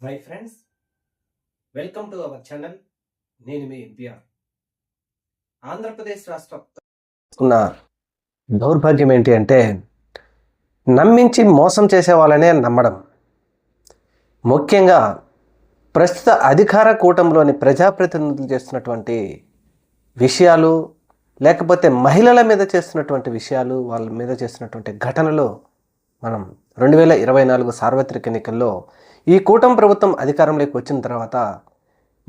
Bye friends welcome to our channel నేను మీ MPR Andhra Pradesh రాష్ట్ర ఉన్న దౌర్భాగ్యం ఏంటి అంటే నమ్మించి మోసం చేసే వాళ్ళనే నమ్మడం. ముఖ్యంగా ప్రస్తుత అధికార కూటమిలోని ప్రజాప్రతినిధులు చేస్తున్నటువంటి విషయాలు లేకపోతే మహిళల మీద చేస్తున్నటువంటి విషయాలు వాళ్ళ మీద చేస్తున్నటువంటి ఘటనలు మనం రెండు వేల ఇరవై నాలుగు సార్వత్రిక ఎన్నికల్లో ఈ కూటమి ప్రభుత్వం అధికారంలోకి వచ్చిన తర్వాత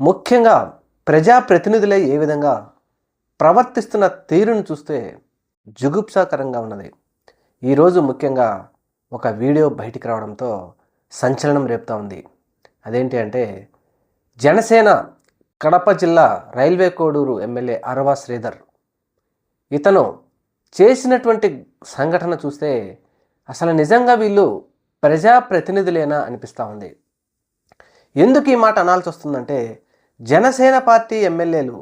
ముఖ్యంగా ప్రజాప్రతినిధులే ఏ విధంగా ప్రవర్తిస్తున్న తీరును చూస్తే జుగుప్సాకరంగా ఉన్నది. ఈరోజు ముఖ్యంగా ఒక వీడియో బయటికి రావడంతో సంచలనం రేపుతా ఉంది. అదేంటి అంటే జనసేన కడప జిల్లా రైల్వే కోడూరు ఎమ్మెల్యే అరవా శ్రీధర్ ఇతను చేసినటువంటి సంఘటన చూస్తే అసలు నిజంగా వీళ్ళు ప్రజాప్రతినిధులేనా అనిపిస్తూ ఉంది. ఎందుకు ఈ మాట అనాల్సి వస్తుందంటే జనసేన పార్టీ ఎమ్మెల్యేలు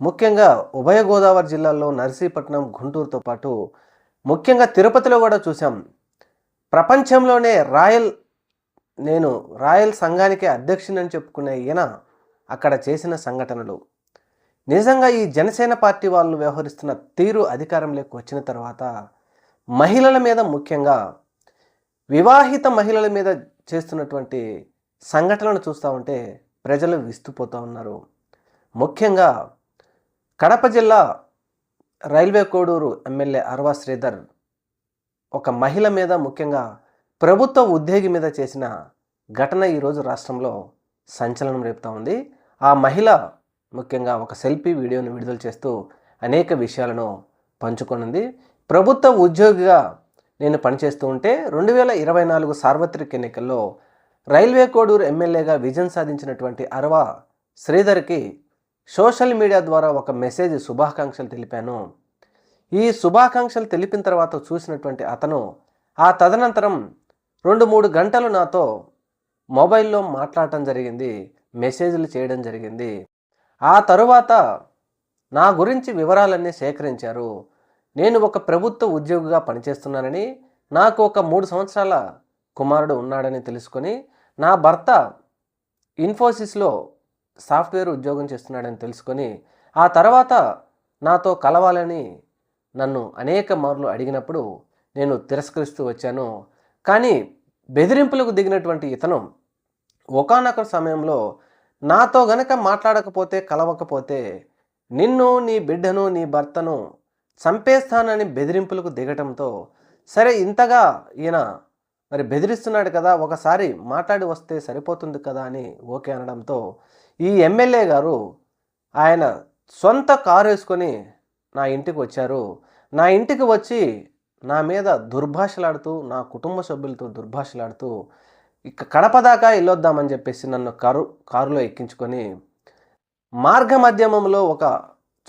ముఖ్యంగా ఉభయ గోదావరి జిల్లాల్లో నర్సీపట్నం గుంటూరుతో పాటు ముఖ్యంగా తిరుపతిలో కూడా చూసాం ప్రపంచంలోనే రాయల్ నేను రాయల్ సంఘానికి అధ్యక్షునని చెప్పుకునే ఈయన అక్కడ చేసిన సంఘటనలు. నిజంగా ఈ జనసేన పార్టీ వాళ్ళు వ్యవహరిస్తున్న తీరు అధికారంలోకి వచ్చిన తర్వాత మహిళల మీద ముఖ్యంగా వివాహిత మహిళల మీద చేస్తున్నటువంటి సంఘటనలు చూస్తూ ఉంటే ప్రజలు విస్తుపోతూ ఉన్నారు. ముఖ్యంగా కడప జిల్లా రైల్వే కోడూరు ఎమ్మెల్యే అరవా శ్రీధర్ ఒక మహిళ మీద ముఖ్యంగా ప్రభుత్వ ఉద్యోగి మీద చేసిన ఘటన ఈరోజు రాష్ట్రంలో సంచలనం రేపుతూ ఉంది. ఆ మహిళ ముఖ్యంగా ఒక సెల్ఫీ వీడియోను విడుదల చేస్తూ అనేక విషయాలను పంచుకొనుంది. ప్రభుత్వ ఉద్యోగిగా నేను పనిచేస్తూ ఉంటే రెండు వేల ఇరవై నాలుగు సార్వత్రిక ఎన్నికల్లో రైల్వే కోడూరు ఎమ్మెల్యేగా విజయం సాధించినటువంటి అరవా శ్రీధర్కి సోషల్ మీడియా ద్వారా ఒక మెసేజ్ శుభాకాంక్షలు తెలిపాను. ఈ శుభాకాంక్షలు తెలిపిన తర్వాత చూసినటువంటి అతను ఆ తదనంతరం రెండు మూడు గంటలు నాతో మొబైల్లో మాట్లాడటం జరిగింది మెసేజ్లు చేయడం జరిగింది. ఆ తరువాత నా గురించి వివరాలన్నీ సేకరించారు. నేను ఒక ప్రభుత్వ ఉద్యోగిగా పనిచేస్తున్నానని నాకు ఒక మూడు సంవత్సరాల కుమారుడు ఉన్నాడని తెలుసుకొని నా భర్త ఇన్ఫోసిస్లో సాఫ్ట్వేర్ ఉద్యోగం చేస్తున్నాడని తెలుసుకొని ఆ తర్వాత నాతో కలవాలని నన్ను అనేక మార్లు అడిగినప్పుడు నేను తిరస్కరిస్తూ వచ్చాను. కానీ బెదిరింపులకు దిగినటువంటి ఇతను ఒకానొక సమయంలో నాతో గనక మాట్లాడకపోతే కలవకపోతే నిన్ను నీ బిడ్డను నీ భర్తను చంపేస్తానని బెదిరింపులకు దిగటంతో సరే ఇంతగా ఈయన మరి బెదిరిస్తున్నాడు కదా ఒకసారి మాట్లాడి వస్తే సరిపోతుంది కదా అని ఓకే అనడంతో ఈ ఎమ్మెల్యే గారు ఆయన సొంత కారు వేసుకొని నా ఇంటికి వచ్చారు. నా ఇంటికి వచ్చి నా మీద దుర్భాషలాడుతూ నా కుటుంబ సభ్యులతో దుర్భాషలాడుతూ ఇక కడప దాకా వెళ్ళొద్దామని చెప్పేసి నన్ను కారు కారులో ఎక్కించుకొని మార్గ మధ్యమంలో ఒక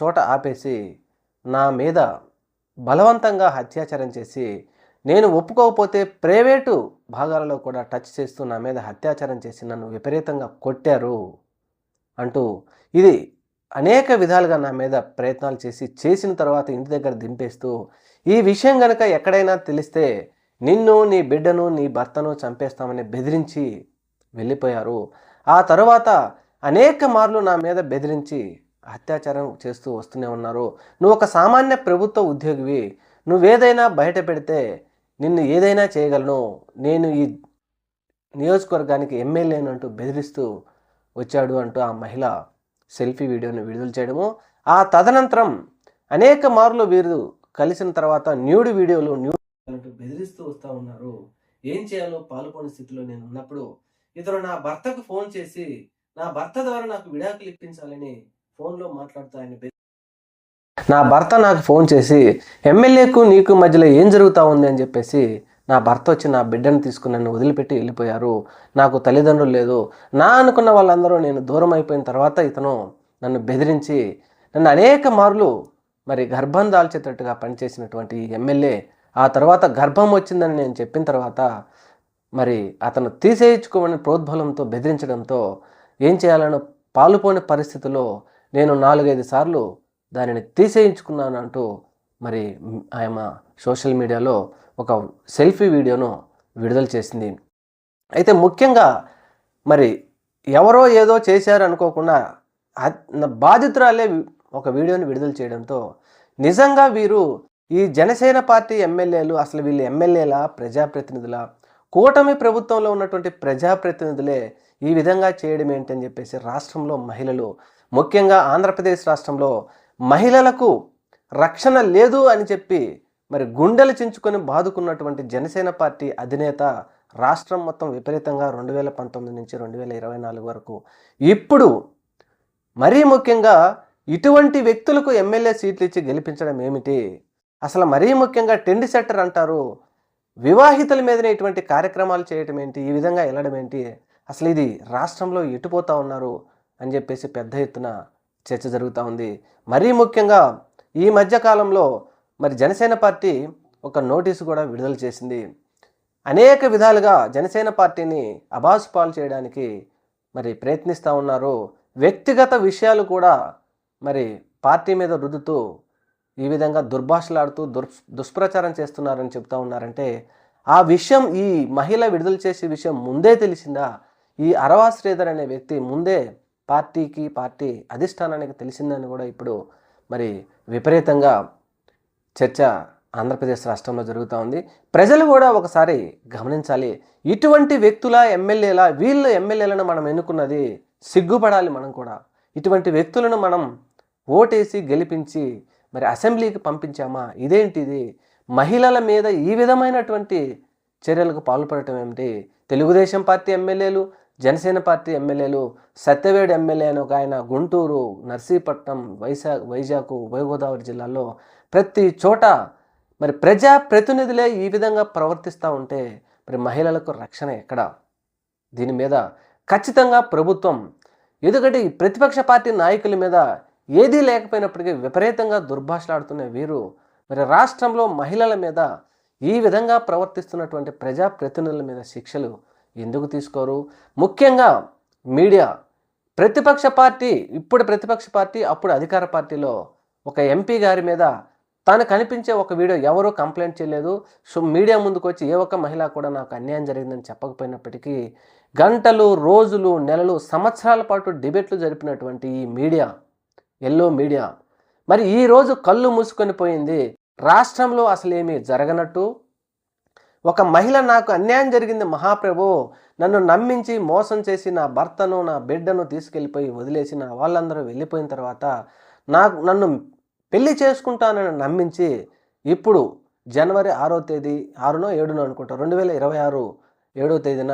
చోట ఆపేసి నా మీద బలవంతంగా అత్యాచారం చేసి నేను ఒప్పుకోకపోతే ప్రైవేటు భాగాలలో కూడా టచ్ చేస్తూ నా మీద అత్యాచారం చేసి నన్ను విపరీతంగా కొట్టారు అంటూ ఇది అనేక విధాలుగా నా మీద ప్రయత్నాలు చేసి చేసిన తర్వాత ఇంటి దగ్గర దింపేస్తూ ఈ విషయం గనక ఎక్కడైనా తెలిస్తే నిన్ను నీ బిడ్డను నీ భర్తను చంపేస్తామని బెదిరించి వెళ్ళిపోయారు. ఆ తరువాత అనేక మార్లు నా మీద బెదిరించి అత్యాచారం చేస్తూ వస్తూనే ఉన్నారు. నువ్వు ఒక సామాన్య ప్రభుత్వ ఉద్యోగివి. నువ్వేదైనా బయట పెడితే నిన్ను ఏదైనా చేయగలను. నేను ఈ నియోజకవర్గానికి ఎమ్మెల్యేను అంటూ బెదిరిస్తూ వచ్చాడు అంటూ ఆ మహిళ సెల్ఫీ వీడియోను విడుదల చేయడము. ఆ తదనంతరం అనేక మార్లు వీరు కలిసిన తర్వాత న్యూడ్ వీడియోలు న్యూడ్ అంటూ బెదిరిస్తూ వస్తూ ఉన్నారు. ఏం చేయాలో పాల్గొని స్థితిలో నేను ఉన్నప్పుడు ఇతను నా భర్తకు ఫోన్ చేసి నా భర్త ద్వారా నాకు విడాకులు ఇప్పించాలని ఫోన్లో మాట్లాడుతూ ఆయన నా భర్త నాకు ఫోన్ చేసి ఎమ్మెల్యేకు నీకు మధ్యలో ఏం జరుగుతూ ఉంది? అని చెప్పేసి నా భర్త వచ్చి నా బిడ్డను తీసుకుని నన్ను వదిలిపెట్టి వెళ్ళిపోయారు. నాకు తల్లిదండ్రులు లేదు. నా అనుకున్న వాళ్ళందరూ నేను దూరం అయిపోయిన తర్వాత ఇతను నన్ను బెదిరించి నన్ను అనేక మార్లు మరి గర్భం దాల్చేటట్టుగా పనిచేసినటువంటి ఎమ్మెల్యే ఆ తర్వాత గర్భం వచ్చిందని నేను చెప్పిన తర్వాత మరి అతను తీసేయించుకోమని ప్రోద్బలంతో బెదిరించడంతో ఏం చేయాలనో పాలుపోని పరిస్థితిలో నేను నాలుగైదు సార్లు దానిని తీసేయించుకున్నాను అంటూ మరి ఆమె సోషల్ మీడియాలో ఒక సెల్ఫీ వీడియోను విడుదల చేసింది. అయితే ముఖ్యంగా మరి ఎవరో ఏదో చేశారు అనుకోకుండా బాధితురాలే ఒక వీడియోని విడుదల చేయడంతో నిజంగా వీరు ఈ జనసేన పార్టీ ఎమ్మెల్యేలు అసలు వీళ్ళు ఎమ్మెల్యేలా ప్రజాప్రతినిధుల కూటమి ప్రభుత్వంలో ఉన్నటువంటి ప్రజాప్రతినిధులే ఈ విధంగా చేయడం ఏంటని చెప్పేసి రాష్ట్రంలో మహిళలు ముఖ్యంగా ఆంధ్రప్రదేశ్ రాష్ట్రంలో మహిళలకు రక్షణ లేదు అని చెప్పి మరి గుండెలు చించుకొని బాదుకున్నటువంటి జనసేన పార్టీ అధినేత రాష్ట్రం మొత్తం విపరీతంగా రెండు వేల పంతొమ్మిది నుంచి రెండు వేల ఇరవై నాలుగు వరకు. ఇప్పుడు మరీ ముఖ్యంగా ఇటువంటి వ్యక్తులకు ఎమ్మెల్యే సీట్లు ఇచ్చి గెలిపించడం ఏమిటి? అసలు మరీ ముఖ్యంగా టెండి సెట్టర్ అంటారు. వివాహితుల మీదనే ఇటువంటి కార్యక్రమాలు చేయటం ఏంటి? ఈ విధంగా వెళ్ళడం ఏంటి? అసలు ఇది రాష్ట్రంలో ఎటుపోతా ఉన్నారు? అని చెప్పేసి పెద్ద ఎత్తున చర్చ జరుగుతూ ఉంది. మరీ ముఖ్యంగా ఈ మధ్యకాలంలో మరి జనసేన పార్టీ ఒక నోటీసు కూడా విడుదల చేసింది. అనేక విధాలుగా జనసేన పార్టీని అబాసు పాలు చేయడానికి మరి ప్రయత్నిస్తూ ఉన్నారు. వ్యక్తిగత విషయాలు కూడా మరి పార్టీ మీద రుద్దుతూ ఈ విధంగా దుర్భాషలాడుతూ దుర్ దుష్ప్రచారం చేస్తున్నారని చెప్తా ఉన్నారంటే ఆ విషయం ఈ మహిళ విడుదల చేసే విషయం ముందే తెలిసిందా? ఈ అరవా శ్రీధర్ అనే వ్యక్తి ముందే పార్టీకి పార్టీ అధిష్టానానికి తెలిసిందని కూడా ఇప్పుడు మరి విపరీతంగా చర్చ ఆంధ్రప్రదేశ్ రాష్ట్రంలో జరుగుతూ ఉంది. ప్రజలు కూడా ఒకసారి గమనించాలి. ఇటువంటి వ్యక్తుల ఎమ్మెల్యేల వీళ్ళు ఎమ్మెల్యేలను మనం ఎన్నుకున్నది సిగ్గుపడాలి మనం కూడా. ఇటువంటి వ్యక్తులను మనం ఓటేసి గెలిపించి మరి అసెంబ్లీకి పంపించామా? ఇదేంటిది? మహిళల మీద ఈ విధమైనటువంటి చర్యలకు పాల్పడటం ఏమిటి? తెలుగుదేశం పార్టీ ఎమ్మెల్యేలు జనసేన పార్టీ ఎమ్మెల్యేలు సత్యవేడు ఎమ్మెల్యే అని ఒక ఆయన గుంటూరు నర్సీపట్నం వైజాగ్ వైజాగ్ ఉభయగోదావరి జిల్లాల్లో ప్రతి చోట మరి ప్రజా ప్రతినిధులే ఈ విధంగా ప్రవర్తిస్తూ ఉంటే మరి మహిళలకు రక్షణ ఎక్కడ? దీని మీద ఖచ్చితంగా ప్రభుత్వం ఎందుకంటే ఈ ప్రతిపక్ష పార్టీ నాయకుల మీద ఏదీ లేకపోయినప్పటికీ విపరీతంగా దుర్భాషలాడుతున్న వీరు మరి రాష్ట్రంలో మహిళల మీద ఈ విధంగా ప్రవర్తిస్తున్నటువంటి ప్రజా ప్రతినిధుల మీద శిక్షలు ఎందుకు తీసుకోరు? ముఖ్యంగా మీడియా. ప్రతిపక్ష పార్టీ ఇప్పుడు ప్రతిపక్ష పార్టీ అప్పుడు అధికార పార్టీలో ఒక ఎంపీ గారి మీద తాను కనిపించే ఒక వీడియో ఎవరూ కంప్లైంట్ చేయలేదు. సో మీడియా ముందుకు వచ్చి ఏ ఒక్క మహిళ కూడా నాకు అన్యాయం జరిగిందని చెప్పకపోయినప్పటికీ గంటలు రోజులు నెలలు సంవత్సరాల పాటు డిబేట్లు జరిపినటువంటి ఈ మీడియా ఎల్లో మీడియా మరి ఈ రోజు కళ్ళు మూసుకొని పోయింది. రాష్ట్రంలో అసలు ఏమీ జరగనట్టు ఒక మహిళ నాకు అన్యాయం జరిగింది మహాప్రభు. నన్ను నమ్మించి మోసం చేసి నా భర్తను నా బిడ్డను తీసుకెళ్ళిపోయి వదిలేసి నా వాళ్ళందరూ వెళ్ళిపోయిన తర్వాత నాకు నన్ను పెళ్ళి చేసుకుంటానని నమ్మించి ఇప్పుడు జనవరి ఆరో తేదీ ఆరునో ఏడునో అనుకుంటా రెండు వేల ఇరవై ఆరు ఏడో తేదీన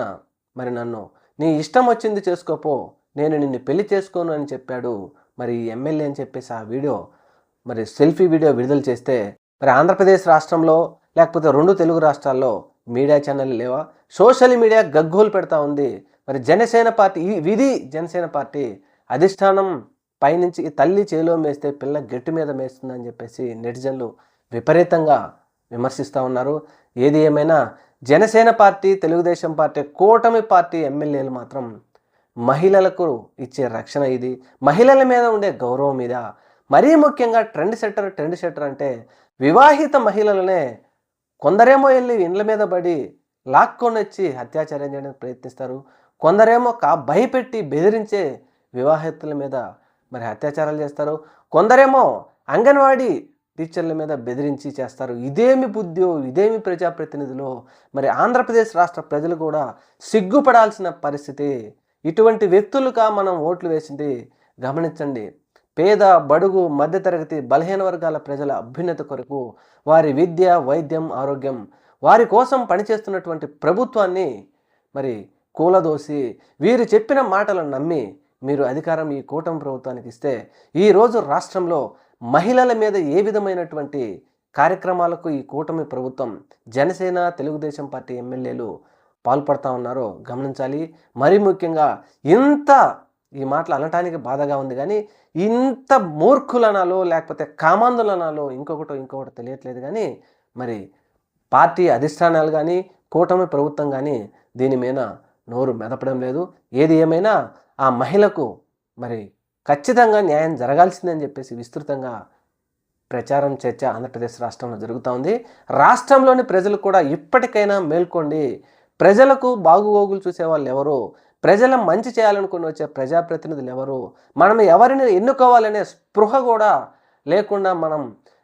మరి నన్ను నీ ఇష్టం వచ్చింది చేసుకోపో నేను నిన్ను పెళ్ళి చేసుకోను అని చెప్పాడు. మరి ఎమ్మెల్యే అని చెప్పేసి ఆ వీడియో మరి సెల్ఫీ వీడియో విడుదల చేస్తే మరి ఆంధ్రప్రదేశ్ రాష్ట్రంలో లేకపోతే రెండు తెలుగు రాష్ట్రాల్లో మీడియా ఛానల్ లేవా? సోషల్ మీడియా గగ్గోలు పెడతా ఉంది. మరి జనసేన పార్టీ విధి జనసేన పార్టీ అధిష్టానం పైనుంచి తల్లి చేలో మేస్తే పిల్ల గట్టి మీద మేస్తుందని చెప్పేసి నెటిజన్లు విపరీతంగా విమర్శిస్తూ ఉన్నారు. ఏది ఏమైనా జనసేన పార్టీ తెలుగుదేశం పార్టీ కూటమి పార్టీ ఎమ్మెల్యేలు మాత్రం మహిళలకు ఇచ్చే రక్షణ ఇది. మహిళల మీద ఉండే గౌరవం మీద మరీ ముఖ్యంగా ట్రెండ్ సెట్టర్ ట్రెండ్ సెట్టర్ అంటే వివాహిత మహిళలనే కొందరేమో వెళ్ళి ఇండ్ల మీద పడి లాక్కొని వచ్చి అత్యాచారం చేయడానికి ప్రయత్నిస్తారు. కొందరేమో కా భయపెట్టి బెదిరించే వివాహితుల మీద మరి అత్యాచారాలు చేస్తారు. కొందరేమో అంగన్వాడీ టీచర్ల మీద బెదిరించి చేస్తారు. ఇదేమి బుద్ధియో ఇదేమి ప్రజాప్రతినిధులు? మరి ఆంధ్రప్రదేశ్ రాష్ట్ర ప్రజలు కూడా సిగ్గుపడాల్సిన పరిస్థితి. ఇటువంటి వ్యక్తులుగా మనం ఓట్లు వేసింది గమనించండి. పేద బడుగు మధ్యతరగతి బలహీన వర్గాల ప్రజల అభ్యున్నత కొరకు వారి విద్య వైద్యం ఆరోగ్యం వారి కోసం పనిచేస్తున్నటువంటి ప్రభుత్వాన్ని మరి కూలదోసి వీరు చెప్పిన మాటలను నమ్మి మీరు అధికారం ఈ కూటమి ప్రభుత్వానికి ఇస్తే ఈరోజు రాష్ట్రంలో మహిళల మీద ఏ విధమైనటువంటి కార్యక్రమాలకు ఈ కూటమి ప్రభుత్వం జనసేన తెలుగుదేశం పార్టీ ఎమ్మెల్యేలు పాల్పడతా ఉన్నారో గమనించాలి. మరీ ముఖ్యంగా ఇంత ఈ మాటలు అనటానికి బాధగా ఉంది. కానీ ఇంత మూర్ఖులనాలో లేకపోతే కామాంధులనాలో ఇంకొకటో ఇంకొకటి తెలియట్లేదు. కానీ మరి పార్టీ అధిష్టానాలు కానీ కూటమి ప్రభుత్వం కానీ దీని మీద నోరు మెదపడం లేదు. ఏది ఏమైనా ఆ మహిళకు మరి ఖచ్చితంగా న్యాయం జరగాల్సిందని చెప్పేసి విస్తృతంగా ప్రచారం చర్చ ఆంధ్రప్రదేశ్ రాష్ట్రంలో జరుగుతూ ఉంది. రాష్ట్రంలోని ప్రజలు కూడా ఇప్పటికైనా మేల్కోండి. ప్రజలకు బాగుగోగులు చూసే వాళ్ళు ప్రజల మంచి చేయాలనుకుని వచ్చే ప్రజాప్రతినిధులు ఎవరు మనం ఎవరిని ఎన్నుకోవాలనే స్పృహ కూడా లేకుండా మనం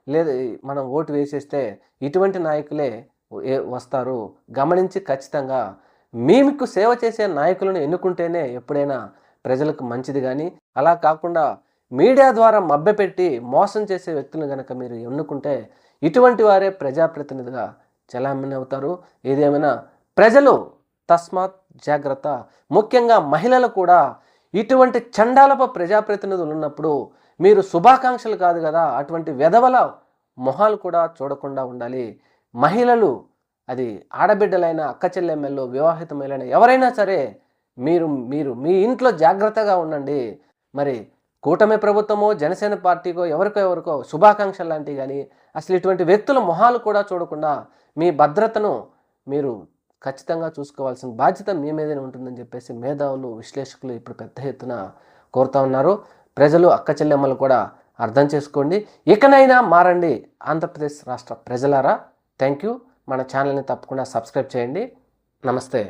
లేదు మనం ఓటు వేసేస్తే ఇటువంటి నాయకులే వస్తారు. గమనించి ఖచ్చితంగా మీకు సేవ చేసే నాయకులను ఎన్నుకుంటేనే ఎప్పుడైనా ప్రజలకు మంచిది కానీ అలా కాకుండా మీడియా ద్వారా మభ్యపెట్టి మోసం చేసే వ్యక్తులను కనుక మీరు ఎన్నుకుంటే ఇటువంటి వారే ప్రజాప్రతినిధిగా చలామణి అవుతారు. ఏదేమైనా ప్రజలు తస్మాత్ జాగ్రత్త. ముఖ్యంగా మహిళలు కూడా ఇటువంటి చండాలప ప్రజాప్రతినిధులు ఉన్నప్పుడు మీరు శుభాకాంక్షలు కాదు కదా అటువంటి వెధవల మొహాలు కూడా చూడకుండా ఉండాలి. మహిళలు అది ఆడబిడ్డలైన అక్క చెల్లెమ్మలు వివాహితమైన ఎవరైనా సరే మీరు మీరు మీ ఇంట్లో జాగ్రత్తగా ఉండండి. మరి కూటమి ప్రభుత్వమో జనసేన పార్టీకో ఎవరికో ఎవరికో శుభాకాంక్షలు లాంటివి కానీ అసలు ఇటువంటి వ్యక్తుల మొహాలు కూడా చూడకుండా మీ భద్రతను మీరు ఖచ్చితంగా చూసుకోవాల్సిన బాధ్యత మీ మీదనే ఉంటుందని చెప్పేసి మేధావులు విశ్లేషకులు ఇప్పుడు పెద్ద ఎత్తున కోరుతా ఉన్నారు. ప్రజలు అక్క చెల్లెమ్మలు కూడా అర్థం చేసుకోండి. ఇకనైనా మారండి. ఆంధ్రప్రదేశ్ రాష్ట్ర ప్రజలారా థ్యాంక్ యూ. మన ఛానల్ని తప్పకుండా సబ్స్క్రైబ్ చేయండి. నమస్తే.